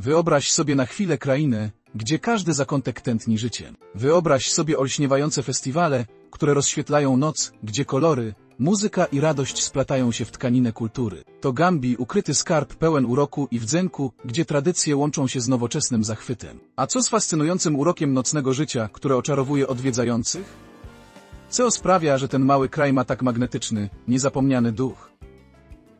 Wyobraź sobie na chwilę krainę, gdzie każdy zakątek tętni życiem. Wyobraź sobie olśniewające festiwale, które rozświetlają noc, gdzie kolory, muzyka i radość splatają się w tkaninę kultury. To Gambi ukryty skarb pełen uroku i wdzenku, gdzie tradycje łączą się z nowoczesnym zachwytem. A co z fascynującym urokiem nocnego życia, które oczarowuje odwiedzających? Co sprawia, że ten mały kraj ma tak magnetyczny, niezapomniany duch?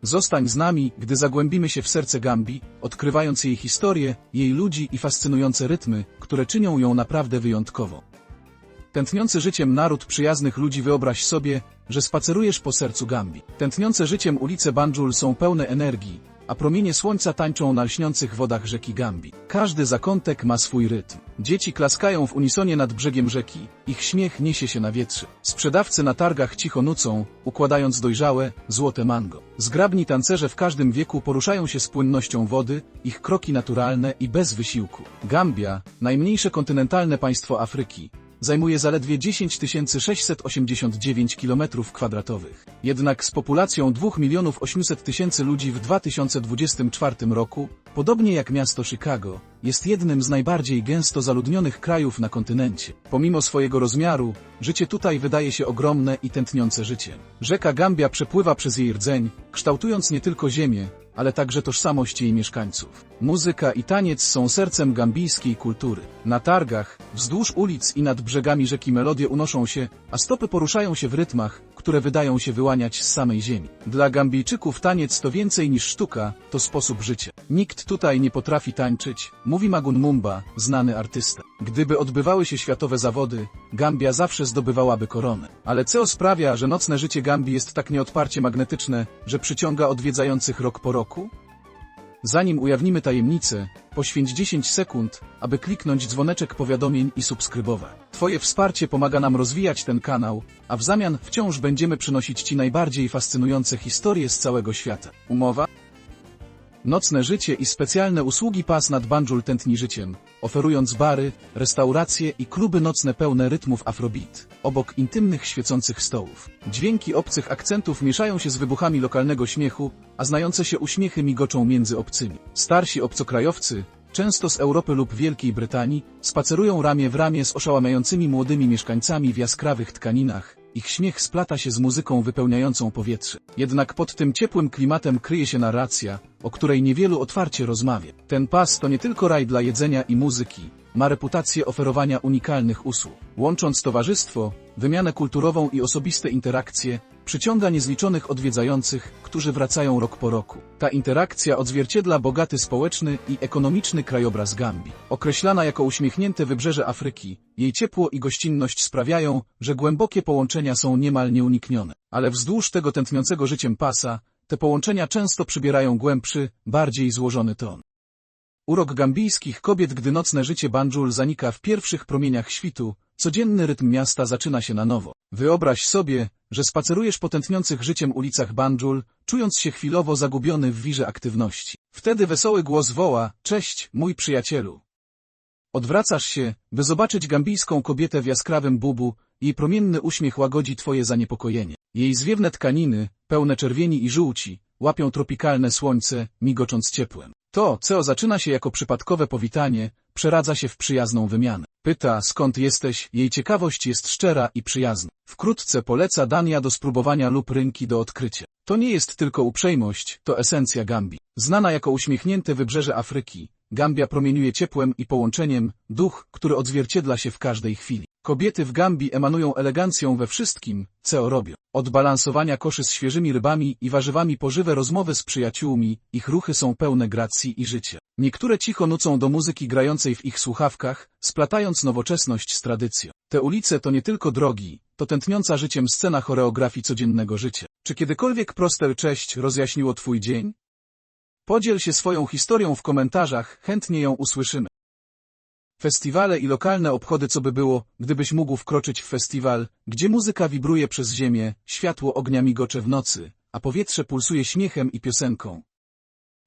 Zostań z nami, gdy zagłębimy się w serce Gambii, odkrywając jej historię, jej ludzi i fascynujące rytmy, które czynią ją naprawdę wyjątkową. Tętniący życiem naród przyjaznych ludzi wyobraź sobie, że spacerujesz po sercu Gambii. Tętniące życiem ulice Banjul są pełne energii, a promienie słońca tańczą na lśniących wodach rzeki Gambii. Każdy zakątek ma swój rytm. Dzieci klaskają w unisonie nad brzegiem rzeki, ich śmiech niesie się na wietrze. Sprzedawcy na targach cicho nucą, układając dojrzałe, złote mango. Zgrabni tancerze w każdym wieku poruszają się z płynnością wody, ich kroki naturalne i bez wysiłku. Gambia, najmniejsze kontynentalne państwo Afryki, zajmuje zaledwie 10 689 km2. Jednak z populacją 2 milionów 800 tysięcy ludzi w 2024 roku, podobnie jak miasto Chicago, jest jednym z najbardziej gęsto zaludnionych krajów na kontynencie. Pomimo swojego rozmiaru, życie tutaj wydaje się ogromne i tętniące życiem. Rzeka Gambia przepływa przez jej rdzeń, kształtując nie tylko ziemię, ale także tożsamość jej mieszkańców. Muzyka i taniec są sercem gambijskiej kultury. Na targach, wzdłuż ulic i nad brzegami rzeki melodie unoszą się, a stopy poruszają się w rytmach, które wydają się wyłaniać z samej ziemi. Dla Gambijczyków taniec to więcej niż sztuka, to sposób życia. Nikt tutaj nie potrafi tańczyć, mówi Magun Mumba, znany artysta. Gdyby odbywały się światowe zawody, Gambia zawsze zdobywałaby koronę. Ale co sprawia, że nocne życie Gambii jest tak nieodparcie magnetyczne, że przyciąga odwiedzających rok po roku? Zanim ujawnimy tajemnicę, poświęć 10 sekund, aby kliknąć dzwoneczek powiadomień i subskrybować. Twoje wsparcie pomaga nam rozwijać ten kanał, a w zamian wciąż będziemy przynosić Ci najbardziej fascynujące historie z całego świata. Umowa? Nocne życie i specjalne usługi pas nad Banjul tętni życiem, oferując bary, restauracje i kluby nocne pełne rytmów afrobeat, obok intymnych świecących stołów. Dźwięki obcych akcentów mieszają się z wybuchami lokalnego śmiechu, a znające się uśmiechy migoczą między obcymi. Starsi obcokrajowcy, często z Europy lub Wielkiej Brytanii, spacerują ramię w ramię z oszałamiającymi młodymi mieszkańcami w jaskrawych tkaninach, ich śmiech splata się z muzyką wypełniającą powietrze. Jednak pod tym ciepłym klimatem kryje się narracja, o której niewielu otwarcie rozmawia. Ten pas to nie tylko raj dla jedzenia i muzyki, ma reputację oferowania unikalnych usług. Łącząc towarzystwo, wymianę kulturową i osobiste interakcje, przyciąga niezliczonych odwiedzających, którzy wracają rok po roku. Ta interakcja odzwierciedla bogaty społeczny i ekonomiczny krajobraz Gambii. Określana jako uśmiechnięte wybrzeże Afryki, jej ciepło i gościnność sprawiają, że głębokie połączenia są niemal nieuniknione. Ale wzdłuż tego tętniącego życiem pasa, te połączenia często przybierają głębszy, bardziej złożony ton. Urok gambijskich kobiet, gdy nocne życie Banjul zanika w pierwszych promieniach świtu, codzienny rytm miasta zaczyna się na nowo. Wyobraź sobie, że spacerujesz po tętniących życiem ulicach Banjul, czując się chwilowo zagubiony w wirze aktywności. Wtedy wesoły głos woła, cześć, mój przyjacielu. Odwracasz się, by zobaczyć gambijską kobietę w jaskrawym bubu, jej promienny uśmiech łagodzi twoje zaniepokojenie. Jej zwiewne tkaniny, pełne czerwieni i żółci, łapią tropikalne słońce, migocząc ciepłem. To, co zaczyna się jako przypadkowe powitanie, przeradza się w przyjazną wymianę. Pyta, skąd jesteś, jej ciekawość jest szczera i przyjazna. Wkrótce poleca dania do spróbowania lub rynki do odkrycia. To nie jest tylko uprzejmość, to esencja Gambii. Znana jako uśmiechnięte wybrzeże Afryki, Gambia promieniuje ciepłem i połączeniem, duch, który odzwierciedla się w każdej chwili. Kobiety w Gambii emanują elegancją we wszystkim, co robią. Od balansowania koszy z świeżymi rybami i warzywami po żywe rozmowy z przyjaciółmi, ich ruchy są pełne gracji i życia. Niektóre cicho nucą do muzyki grającej w ich słuchawkach, splatając nowoczesność z tradycją. Te ulice to nie tylko drogi, to tętniąca życiem scena choreografii codziennego życia. Czy kiedykolwiek proste cześć rozjaśniło Twój dzień? Podziel się swoją historią w komentarzach, chętnie ją usłyszymy. Festiwale i lokalne obchody co by było, gdybyś mógł wkroczyć w festiwal, gdzie muzyka wibruje przez ziemię, światło ognia migocze w nocy, a powietrze pulsuje śmiechem i piosenką.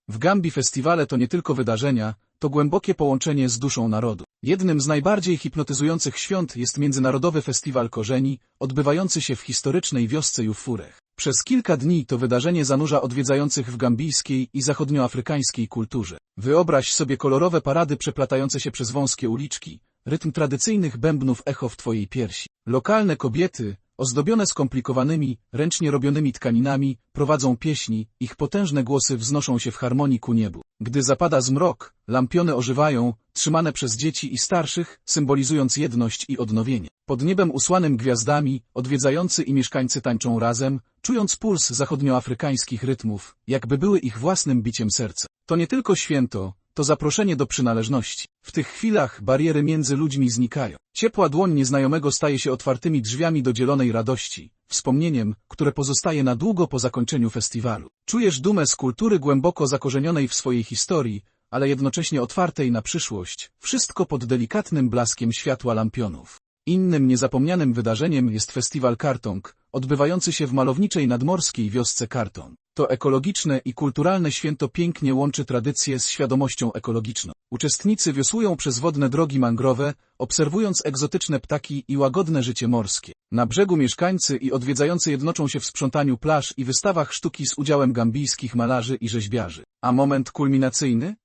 W Gambii festiwale to nie tylko wydarzenia, to głębokie połączenie z duszą narodu. Jednym z najbardziej hipnotyzujących świąt jest Międzynarodowy Festiwal Korzeni, odbywający się w historycznej wiosce Jufurech. Przez kilka dni to wydarzenie zanurza odwiedzających w gambijskiej i zachodnioafrykańskiej kulturze. Wyobraź sobie kolorowe parady przeplatające się przez wąskie uliczki, rytm tradycyjnych bębnów echo w twojej piersi. Lokalne kobiety, ozdobione skomplikowanymi, ręcznie robionymi tkaninami, prowadzą pieśni, ich potężne głosy wznoszą się w harmonii ku niebu. Gdy zapada zmrok, lampiony ożywają, trzymane przez dzieci i starszych, symbolizując jedność i odnowienie. Pod niebem usłanym gwiazdami, odwiedzający i mieszkańcy tańczą razem, czując puls zachodnioafrykańskich rytmów, jakby były ich własnym biciem serca. To nie tylko święto, to zaproszenie do przynależności. W tych chwilach bariery między ludźmi znikają. Ciepła dłoń nieznajomego staje się otwartymi drzwiami do dzielonej radości, wspomnieniem, które pozostaje na długo po zakończeniu festiwalu. Czujesz dumę z kultury głęboko zakorzenionej w swojej historii, ale jednocześnie otwartej na przyszłość, wszystko pod delikatnym blaskiem światła lampionów. Innym niezapomnianym wydarzeniem jest festiwal Kartong, odbywający się w malowniczej nadmorskiej wiosce Karton. To ekologiczne i kulturalne święto pięknie łączy tradycje z świadomością ekologiczną. Uczestnicy wiosłują przez wodne drogi mangrowe, obserwując egzotyczne ptaki i łagodne życie morskie. Na brzegu mieszkańcy i odwiedzający jednoczą się w sprzątaniu plaż i wystawach sztuki z udziałem gambijskich malarzy i rzeźbiarzy. A moment kulminacyjny?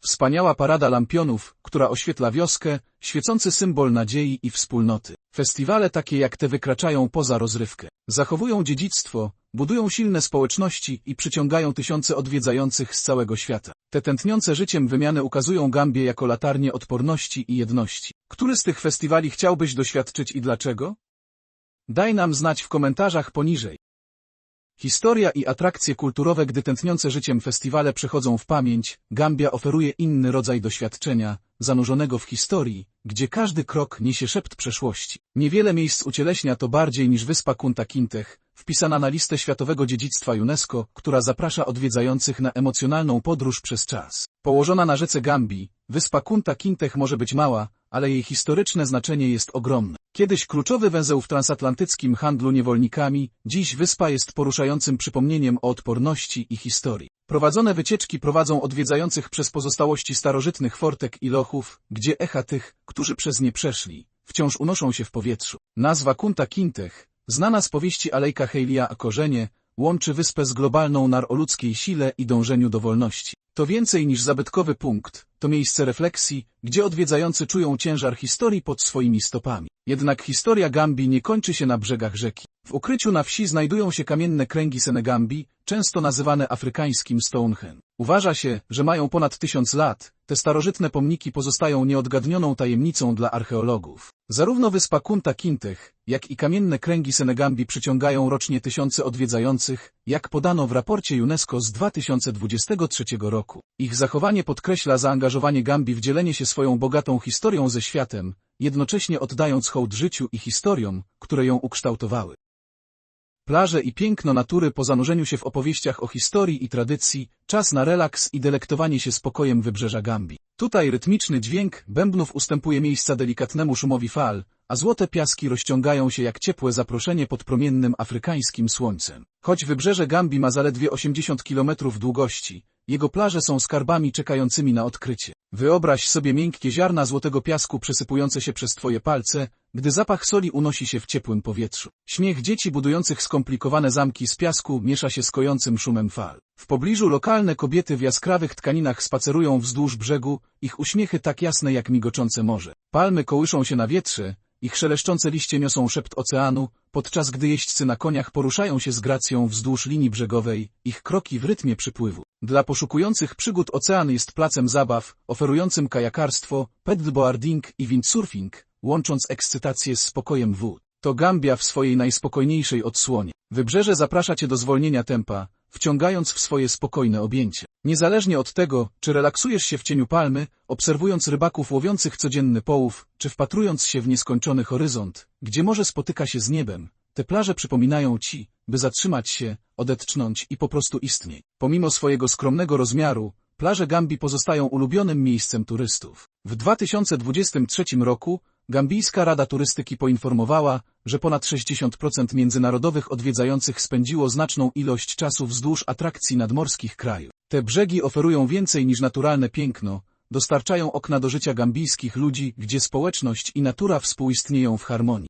Wspaniała parada lampionów, która oświetla wioskę, świecący symbol nadziei i wspólnoty. Festiwale takie jak te wykraczają poza rozrywkę. Zachowują dziedzictwo, budują silne społeczności i przyciągają tysiące odwiedzających z całego świata. Te tętniące życiem wymiany ukazują Gambię jako latarnię odporności i jedności. Który z tych festiwali chciałbyś doświadczyć i dlaczego? Daj nam znać w komentarzach poniżej. Historia i atrakcje kulturowe, gdy tętniące życiem festiwale przechodzą w pamięć, Gambia oferuje inny rodzaj doświadczenia, zanurzonego w historii, gdzie każdy krok niesie szept przeszłości. Niewiele miejsc ucieleśnia to bardziej niż wyspa Kunta Kintech, wpisana na listę Światowego Dziedzictwa UNESCO, która zaprasza odwiedzających na emocjonalną podróż przez czas. Położona na rzece Gambii, wyspa Kunta Kintech może być mała, ale jej historyczne znaczenie jest ogromne. Kiedyś kluczowy węzeł w transatlantyckim handlu niewolnikami, dziś wyspa jest poruszającym przypomnieniem o odporności i historii. Prowadzone wycieczki prowadzą odwiedzających przez pozostałości starożytnych fortek i lochów, gdzie echa tych, którzy przez nie przeszli, wciąż unoszą się w powietrzu. Nazwa Kunta Kintech, znana z powieści Alejka Heilia korzenie, łączy wyspę z globalną nar o ludzkiej sile i dążeniu do wolności. To więcej niż zabytkowy punkt, to miejsce refleksji, gdzie odwiedzający czują ciężar historii pod swoimi stopami. Jednak historia Gambii nie kończy się na brzegach rzeki. W ukryciu na wsi znajdują się kamienne kręgi Senegambii, często nazywane afrykańskim Stonehenge. Uważa się, że mają ponad tysiąc lat, te starożytne pomniki pozostają nieodgadnioną tajemnicą dla archeologów. Zarówno wyspa Kunta Kintech, jak i kamienne kręgi Senegambii przyciągają rocznie tysiące odwiedzających, jak podano w raporcie UNESCO z 2023 roku. Ich zachowanie podkreśla zaangażowanie Gambii w dzielenie się swoją bogatą historią ze światem, jednocześnie oddając hołd życiu i historiom, które ją ukształtowały. Plaże i piękno natury po zanurzeniu się w opowieściach o historii i tradycji, czas na relaks i delektowanie się spokojem wybrzeża Gambii. Tutaj rytmiczny dźwięk bębnów ustępuje miejsca delikatnemu szumowi fal, a złote piaski rozciągają się jak ciepłe zaproszenie pod promiennym afrykańskim słońcem. Choć wybrzeże Gambii ma zaledwie 80 km długości, jego plaże są skarbami czekającymi na odkrycie. Wyobraź sobie miękkie ziarna złotego piasku przesypujące się przez twoje palce, gdy zapach soli unosi się w ciepłym powietrzu. Śmiech dzieci budujących skomplikowane zamki z piasku miesza się z kojącym szumem fal. W pobliżu lokalne kobiety w jaskrawych tkaninach spacerują wzdłuż brzegu, ich uśmiechy tak jasne jak migoczące morze. Palmy kołyszą się na wietrze, ich szeleszczące liście niosą szept oceanu, podczas gdy jeźdźcy na koniach poruszają się z gracją wzdłuż linii brzegowej, ich kroki w rytmie przypływu. Dla poszukujących przygód ocean jest placem zabaw, oferującym kajakarstwo, paddleboarding i windsurfing, łącząc ekscytację z spokojem wód. To Gambia w swojej najspokojniejszej odsłonie. Wybrzeże zaprasza cię do zwolnienia tempa, wciągając w swoje spokojne objęcie. Niezależnie od tego, czy relaksujesz się w cieniu palmy, obserwując rybaków łowiących codzienny połów, czy wpatrując się w nieskończony horyzont, gdzie morze spotyka się z niebem, te plaże przypominają ci, by zatrzymać się, odetchnąć i po prostu istnieć. Pomimo swojego skromnego rozmiaru, plaże Gambii pozostają ulubionym miejscem turystów. W 2023 roku Gambijska Rada Turystyki poinformowała, że ponad 60% międzynarodowych odwiedzających spędziło znaczną ilość czasu wzdłuż atrakcji nadmorskich kraju. Te brzegi oferują więcej niż naturalne piękno, dostarczają okna do życia gambijskich ludzi, gdzie społeczność i natura współistnieją w harmonii.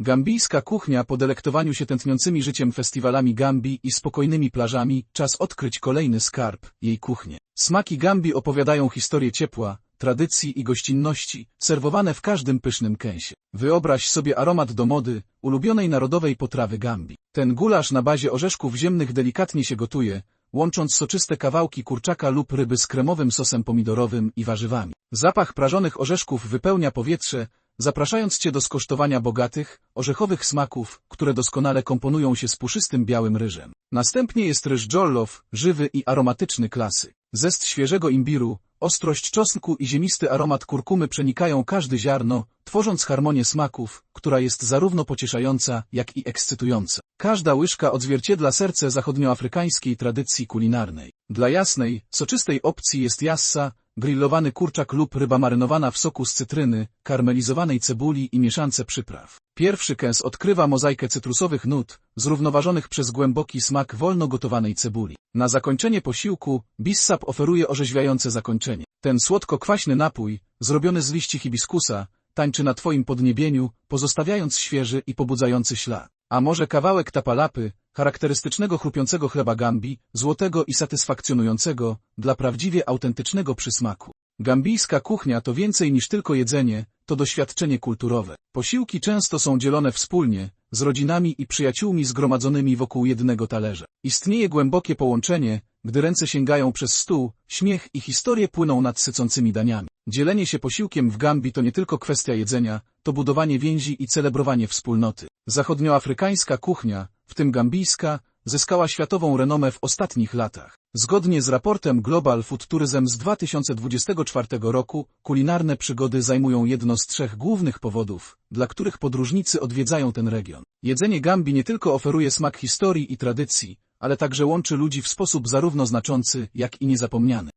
Gambijska kuchnia po delektowaniu się tętniącymi życiem festiwalami Gambii i spokojnymi plażami, czas odkryć kolejny skarb, jej kuchnię. Smaki Gambii opowiadają historię ciepła, tradycji i gościnności, serwowane w każdym pysznym kęsie. Wyobraź sobie aromat do mody, ulubionej narodowej potrawy Gambii. Ten gulasz na bazie orzeszków ziemnych delikatnie się gotuje, łącząc soczyste kawałki kurczaka lub ryby z kremowym sosem pomidorowym i warzywami. Zapach prażonych orzeszków wypełnia powietrze, zapraszając Cię do skosztowania bogatych, orzechowych smaków, które doskonale komponują się z puszystym białym ryżem. Następnie jest ryż jollof, żywy i aromatyczny klasy. Zest świeżego imbiru, ostrość czosnku i ziemisty aromat kurkumy przenikają każde ziarno, tworząc harmonię smaków, która jest zarówno pocieszająca, jak i ekscytująca. Każda łyżka odzwierciedla serce zachodnioafrykańskiej tradycji kulinarnej. Dla jasnej, soczystej opcji jest jassa, grillowany kurczak lub ryba marynowana w soku z cytryny, karmelizowanej cebuli i mieszance przypraw. Pierwszy kęs odkrywa mozaikę cytrusowych nut, zrównoważonych przez głęboki smak wolno gotowanej cebuli. Na zakończenie posiłku, bissap oferuje orzeźwiające zakończenie. Ten słodko-kwaśny napój, zrobiony z liści hibiskusa, tańczy na Twoim podniebieniu, pozostawiając świeży i pobudzający ślad. A może kawałek tapalapy, charakterystycznego chrupiącego chleba gambi, złotego i satysfakcjonującego, dla prawdziwie autentycznego przysmaku. Gambijska kuchnia to więcej niż tylko jedzenie, to doświadczenie kulturowe. Posiłki często są dzielone wspólnie, z rodzinami i przyjaciółmi zgromadzonymi wokół jednego talerza. Istnieje głębokie połączenie, gdy ręce sięgają przez stół, śmiech i historie płyną nad sycącymi daniami. Dzielenie się posiłkiem w Gambii to nie tylko kwestia jedzenia, to budowanie więzi i celebrowanie wspólnoty. Zachodnioafrykańska kuchnia, w tym gambijska, zyskała światową renomę w ostatnich latach. Zgodnie z raportem Global Food Tourism z 2024 roku, kulinarne przygody zajmują jedno z trzech głównych powodów, dla których podróżnicy odwiedzają ten region. Jedzenie Gambii nie tylko oferuje smak historii i tradycji, ale także łączy ludzi w sposób zarówno znaczący, jak i niezapomniany.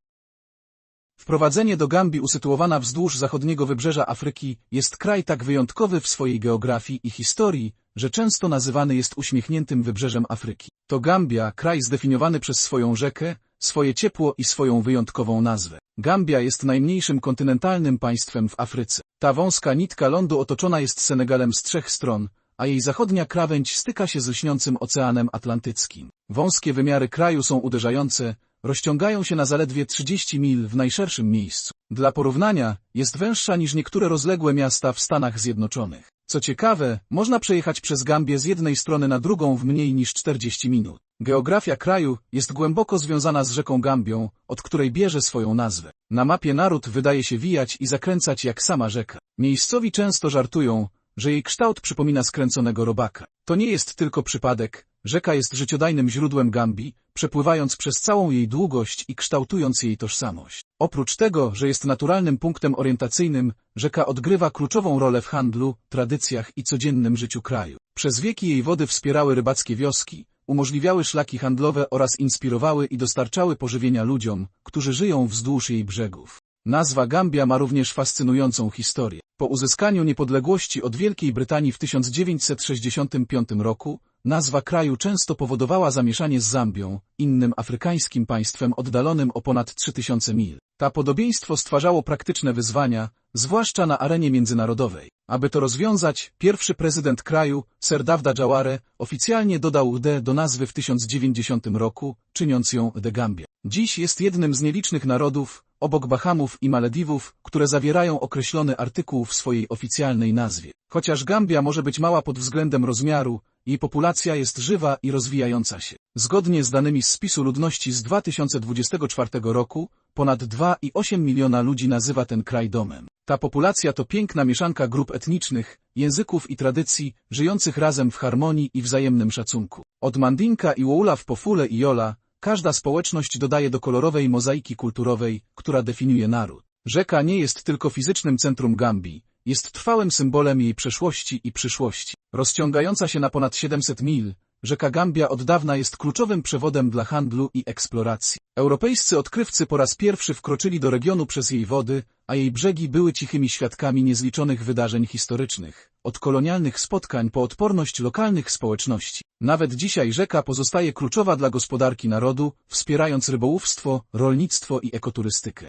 Wprowadzenie do Gambii usytuowana wzdłuż zachodniego wybrzeża Afryki jest kraj tak wyjątkowy w swojej geografii i historii, że często nazywany jest uśmiechniętym wybrzeżem Afryki. To Gambia, kraj zdefiniowany przez swoją rzekę, swoje ciepło i swoją wyjątkową nazwę. Gambia jest najmniejszym kontynentalnym państwem w Afryce. Ta wąska nitka lądu otoczona jest Senegalem z trzech stron, a jej zachodnia krawędź styka się z lśniącym Oceanem Atlantyckim. Wąskie wymiary kraju są uderzające, rozciągają się na zaledwie 30 mil w najszerszym miejscu. Dla porównania, jest węższa niż niektóre rozległe miasta w Stanach Zjednoczonych. Co ciekawe, można przejechać przez Gambię z jednej strony na drugą w mniej niż 40 minut. Geografia kraju jest głęboko związana z rzeką Gambią, od której bierze swoją nazwę. Na mapie naród wydaje się wijać i zakręcać jak sama rzeka. Miejscowi często żartują, że jej kształt przypomina skręconego robaka. To nie jest tylko przypadek, rzeka jest życiodajnym źródłem Gambii, przepływając przez całą jej długość i kształtując jej tożsamość. Oprócz tego, że jest naturalnym punktem orientacyjnym, rzeka odgrywa kluczową rolę w handlu, tradycjach i codziennym życiu kraju. Przez wieki jej wody wspierały rybackie wioski, umożliwiały szlaki handlowe oraz inspirowały i dostarczały pożywienia ludziom, którzy żyją wzdłuż jej brzegów. Nazwa Gambia ma również fascynującą historię. Po uzyskaniu niepodległości od Wielkiej Brytanii w 1965 roku, nazwa kraju często powodowała zamieszanie z Zambią, innym afrykańskim państwem oddalonym o ponad 3000 mil. Ta podobieństwo stwarzało praktyczne wyzwania, zwłaszcza na arenie międzynarodowej. Aby to rozwiązać, pierwszy prezydent kraju, Sir Dawda Jaware, oficjalnie dodał D do nazwy w 1090 roku, czyniąc ją The Gambia. Dziś jest jednym z nielicznych narodów, obok Bahamów i Malediwów, które zawierają określony artykuł w swojej oficjalnej nazwie. Chociaż Gambia może być mała pod względem rozmiaru, jej populacja jest żywa i rozwijająca się. Zgodnie z danymi z spisu ludności z 2024 roku, ponad 2,8 miliona ludzi nazywa ten kraj domem. Ta populacja to piękna mieszanka grup etnicznych, języków i tradycji, żyjących razem w harmonii i wzajemnym szacunku. Od Mandinka i Woula w Pofule i Jola, każda społeczność dodaje do kolorowej mozaiki kulturowej, która definiuje naród. Rzeka nie jest tylko fizycznym centrum Gambii, jest trwałym symbolem jej przeszłości i przyszłości. Rozciągająca się na ponad 700 mil, rzeka Gambia od dawna jest kluczowym przewodem dla handlu i eksploracji. Europejscy odkrywcy po raz pierwszy wkroczyli do regionu przez jej wody, a jej brzegi były cichymi świadkami niezliczonych wydarzeń historycznych, od kolonialnych spotkań po odporność lokalnych społeczności. Nawet dzisiaj rzeka pozostaje kluczowa dla gospodarki narodu, wspierając rybołówstwo, rolnictwo i ekoturystykę.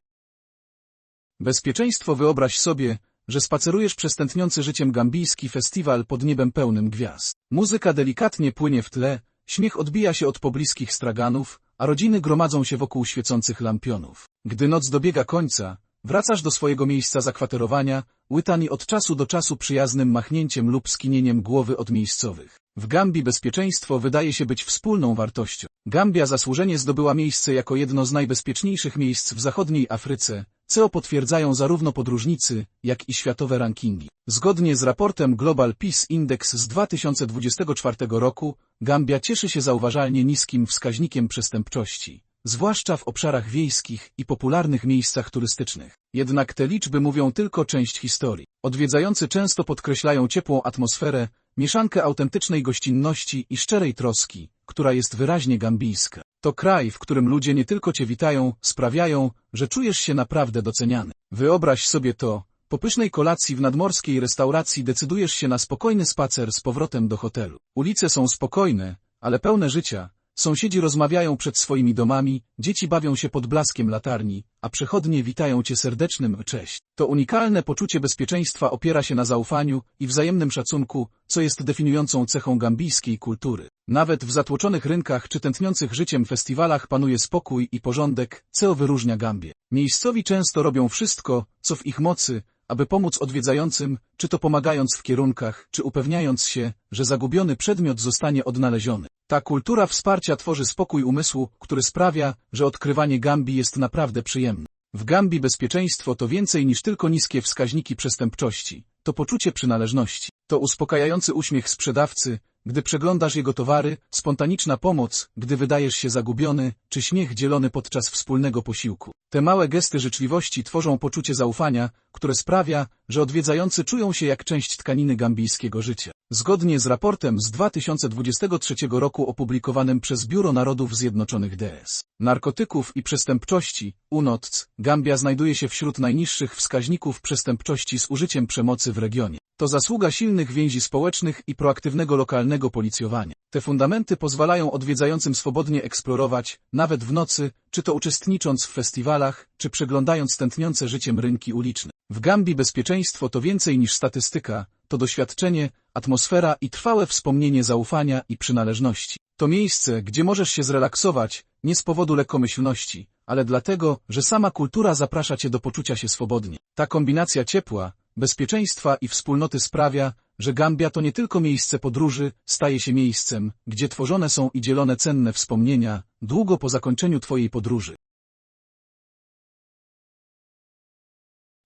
Bezpieczeństwo wyobraź sobie, że spacerujesz przez tętniący życiem gambijski festiwal pod niebem pełnym gwiazd. Muzyka delikatnie płynie w tle, śmiech odbija się od pobliskich straganów, a rodziny gromadzą się wokół świecących lampionów. Gdy noc dobiega końca, wracasz do swojego miejsca zakwaterowania, łytani od czasu do czasu przyjaznym machnięciem lub skinieniem głowy od miejscowych. W Gambii bezpieczeństwo wydaje się być wspólną wartością. Gambia zasłużenie zdobyła miejsce jako jedno z najbezpieczniejszych miejsc w zachodniej Afryce, co potwierdzają zarówno podróżnicy, jak i światowe rankingi. Zgodnie z raportem Global Peace Index z 2024 roku, Gambia cieszy się zauważalnie niskim wskaźnikiem przestępczości, zwłaszcza w obszarach wiejskich i popularnych miejscach turystycznych. Jednak te liczby mówią tylko część historii. Odwiedzający często podkreślają ciepłą atmosferę, mieszankę autentycznej gościnności i szczerej troski, która jest wyraźnie gambijska. To kraj, w którym ludzie nie tylko cię witają, sprawiają, że czujesz się naprawdę doceniany. Wyobraź sobie to, po pysznej kolacji w nadmorskiej restauracji decydujesz się na spokojny spacer z powrotem do hotelu. Ulice są spokojne, ale pełne życia, Sąsiedzi rozmawiają przed swoimi domami, dzieci bawią się pod blaskiem latarni, a przechodnie witają cię serdecznym cześć. To unikalne poczucie bezpieczeństwa opiera się na zaufaniu i wzajemnym szacunku, co jest definiującą cechą gambijskiej kultury. Nawet w zatłoczonych rynkach czy tętniących życiem festiwalach panuje spokój i porządek, co wyróżnia Gambię. Miejscowi często robią wszystko, co w ich mocy, aby pomóc odwiedzającym, czy to pomagając w kierunkach, czy upewniając się, że zagubiony przedmiot zostanie odnaleziony. Ta kultura wsparcia tworzy spokój umysłu, który sprawia, że odkrywanie Gambii jest naprawdę przyjemne. W Gambii bezpieczeństwo to więcej niż tylko niskie wskaźniki przestępczości. To poczucie przynależności. To uspokajający uśmiech sprzedawcy, gdy przeglądasz jego towary, spontaniczna pomoc, gdy wydajesz się zagubiony, czy śmiech dzielony podczas wspólnego posiłku. Te małe gesty życzliwości tworzą poczucie zaufania, które sprawia, że odwiedzający czują się jak część tkaniny gambijskiego życia. Zgodnie z raportem z 2023 roku opublikowanym przez Biuro Narodów Zjednoczonych DS, narkotyków i przestępczości, UNOTC, Gambia znajduje się wśród najniższych wskaźników przestępczości z użyciem przemocy w regionie. To zasługa silnych więzi społecznych i proaktywnego lokalnego policjowania. Te fundamenty pozwalają odwiedzającym swobodnie eksplorować, nawet w nocy, czy to uczestnicząc w festiwalach, czy przeglądając tętniące życiem rynki uliczne. W Gambii bezpieczeństwo to więcej niż statystyka, to doświadczenie, atmosfera i trwałe wspomnienie zaufania i przynależności. To miejsce, gdzie możesz się zrelaksować, nie z powodu lekkomyślności, ale dlatego, że sama kultura zaprasza cię do poczucia się swobodnie. Ta kombinacja ciepła, bezpieczeństwa i wspólnoty sprawia, że Gambia to nie tylko miejsce podróży, staje się miejscem, gdzie tworzone są i dzielone cenne wspomnienia, długo po zakończeniu Twojej podróży.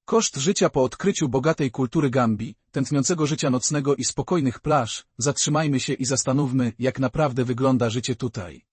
Koszt życia po odkryciu bogatej kultury Gambii, tętniącego życia nocnego i spokojnych plaż, zatrzymajmy się i zastanówmy, jak naprawdę wygląda życie tutaj.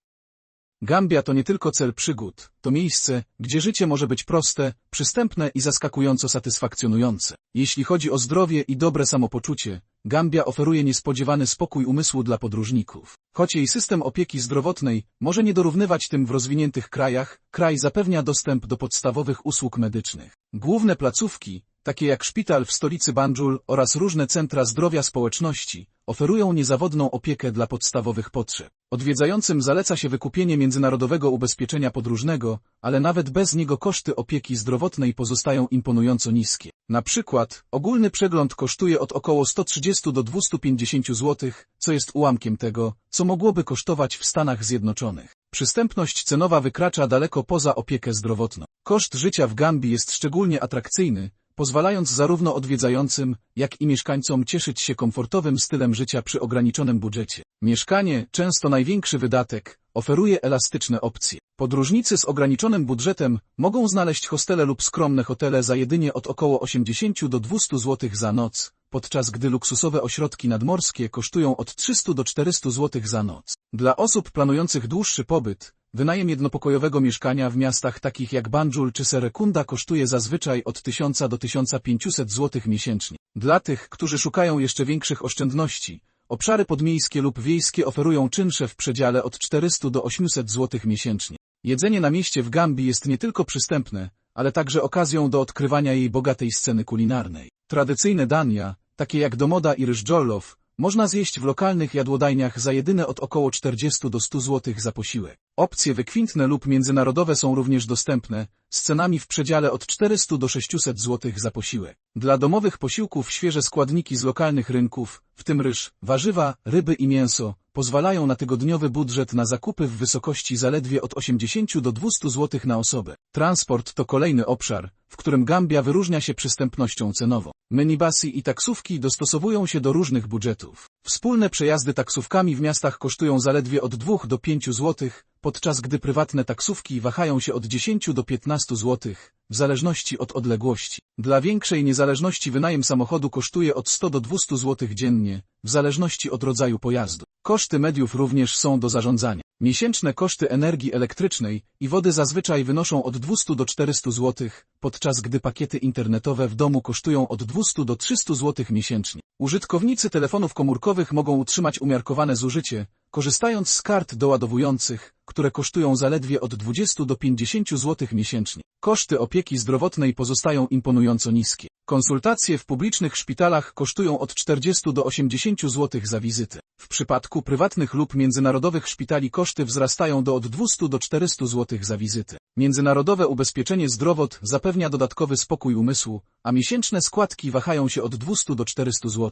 Gambia to nie tylko cel przygód, to miejsce, gdzie życie może być proste, przystępne i zaskakująco satysfakcjonujące. Jeśli chodzi o zdrowie i dobre samopoczucie, Gambia oferuje niespodziewany spokój umysłu dla podróżników. Choć jej system opieki zdrowotnej może nie dorównywać tym w rozwiniętych krajach, kraj zapewnia dostęp do podstawowych usług medycznych. Główne placówki, takie jak szpital w stolicy Banjul oraz różne centra zdrowia społeczności, oferują niezawodną opiekę dla podstawowych potrzeb. Odwiedzającym zaleca się wykupienie międzynarodowego ubezpieczenia podróżnego, ale nawet bez niego koszty opieki zdrowotnej pozostają imponująco niskie. Na przykład, ogólny przegląd kosztuje od około 130 do 250 zł, co jest ułamkiem tego, co mogłoby kosztować w Stanach Zjednoczonych. Przystępność cenowa wykracza daleko poza opiekę zdrowotną. Koszt życia w Gambii jest szczególnie atrakcyjny, pozwalając zarówno odwiedzającym, jak i mieszkańcom cieszyć się komfortowym stylem życia przy ograniczonym budżecie. Mieszkanie, często największy wydatek, oferuje elastyczne opcje. Podróżnicy z ograniczonym budżetem mogą znaleźć hostele lub skromne hotele za jedynie od około 80 do 200 zł za noc, podczas gdy luksusowe ośrodki nadmorskie kosztują od 300 do 400 zł za noc. Dla osób planujących dłuższy pobyt, Wynajem jednopokojowego mieszkania w miastach takich jak Banjul czy Serekunda kosztuje zazwyczaj od 1000 do 1500 zł miesięcznie. Dla tych, którzy szukają jeszcze większych oszczędności, obszary podmiejskie lub wiejskie oferują czynsze w przedziale od 400 do 800 zł miesięcznie. Jedzenie na mieście w Gambii jest nie tylko przystępne, ale także okazją do odkrywania jej bogatej sceny kulinarnej. Tradycyjne dania, takie jak domoda i ryż jollof, można zjeść w lokalnych jadłodajniach za jedyne od około 40 do 100 zł za posiłek. Opcje wykwintne lub międzynarodowe są również dostępne, z cenami w przedziale od 400 do 600 zł za posiłek. Dla domowych posiłków świeże składniki z lokalnych rynków, w tym ryż, warzywa, ryby i mięso, pozwalają na tygodniowy budżet na zakupy w wysokości zaledwie od 80 do 200 zł na osobę. Transport to kolejny obszar, w którym Gambia wyróżnia się przystępnością cenową. Minibusy i taksówki dostosowują się do różnych budżetów. Wspólne przejazdy taksówkami w miastach kosztują zaledwie od 2 do 5 zł, podczas gdy prywatne taksówki wahają się od 10 do 15 zł, w zależności od odległości. Dla większej niezależności wynajem samochodu kosztuje od 100 do 200 zł dziennie, w zależności od rodzaju pojazdu. Koszty mediów również są do zarządzania. Miesięczne koszty energii elektrycznej i wody zazwyczaj wynoszą od 200 do 400 zł, podczas gdy pakiety internetowe w domu kosztują od 200 do 300 zł miesięcznie. Użytkownicy telefonów komórkowych mogą utrzymać umiarkowane zużycie, korzystając z kart doładowujących, które kosztują zaledwie od 20 do 50 zł miesięcznie. Koszty opieki zdrowotnej pozostają imponująco niskie. Konsultacje w publicznych szpitalach kosztują od 40 do 80 zł za wizytę. W przypadku prywatnych lub międzynarodowych szpitali koszty wzrastają do od 200 do 400 zł za wizytę. Międzynarodowe ubezpieczenie zdrowot zapewnia dodatkowy spokój umysłu, a miesięczne składki wahają się od 200 do 400 zł.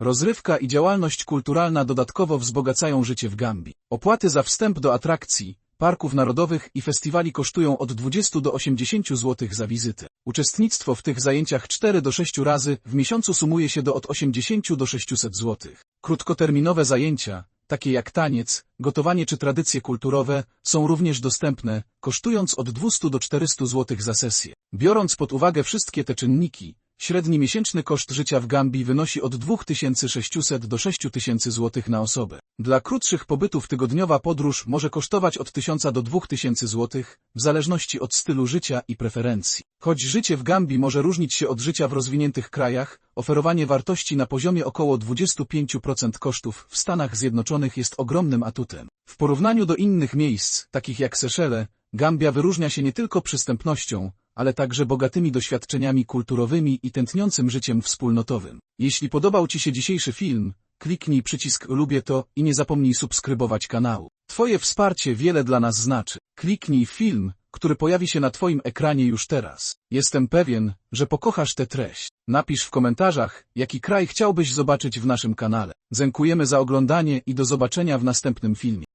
Rozrywka i działalność kulturalna dodatkowo wzbogacają życie w Gambii. Opłaty za wstęp do atrakcji, parków narodowych i festiwali kosztują od 20 do 80 zł za wizytę. Uczestnictwo w tych zajęciach 4 do 6 razy w miesiącu sumuje się do od 80 do 600 zł. Krótkoterminowe zajęcia, takie jak taniec, gotowanie czy tradycje kulturowe, są również dostępne, kosztując od 200 do 400 zł za sesję. Biorąc pod uwagę wszystkie te czynniki, Średni miesięczny koszt życia w Gambii wynosi od 2600 do 6000 zł na osobę. Dla krótszych pobytów tygodniowa podróż może kosztować od 1000 do 2000 zł, w zależności od stylu życia i preferencji. Choć życie w Gambii może różnić się od życia w rozwiniętych krajach, oferowanie wartości na poziomie około 25% kosztów w Stanach Zjednoczonych jest ogromnym atutem. W porównaniu do innych miejsc, takich jak Seszele, Gambia wyróżnia się nie tylko przystępnością, ale także bogatymi doświadczeniami kulturowymi i tętniącym życiem wspólnotowym. Jeśli podobał Ci się dzisiejszy film, kliknij przycisk lubię to i nie zapomnij subskrybować kanału. Twoje wsparcie wiele dla nas znaczy. Kliknij film, który pojawi się na Twoim ekranie już teraz. Jestem pewien, że pokochasz tę treść. Napisz w komentarzach, jaki kraj chciałbyś zobaczyć w naszym kanale. Dziękujemy za oglądanie i do zobaczenia w następnym filmie.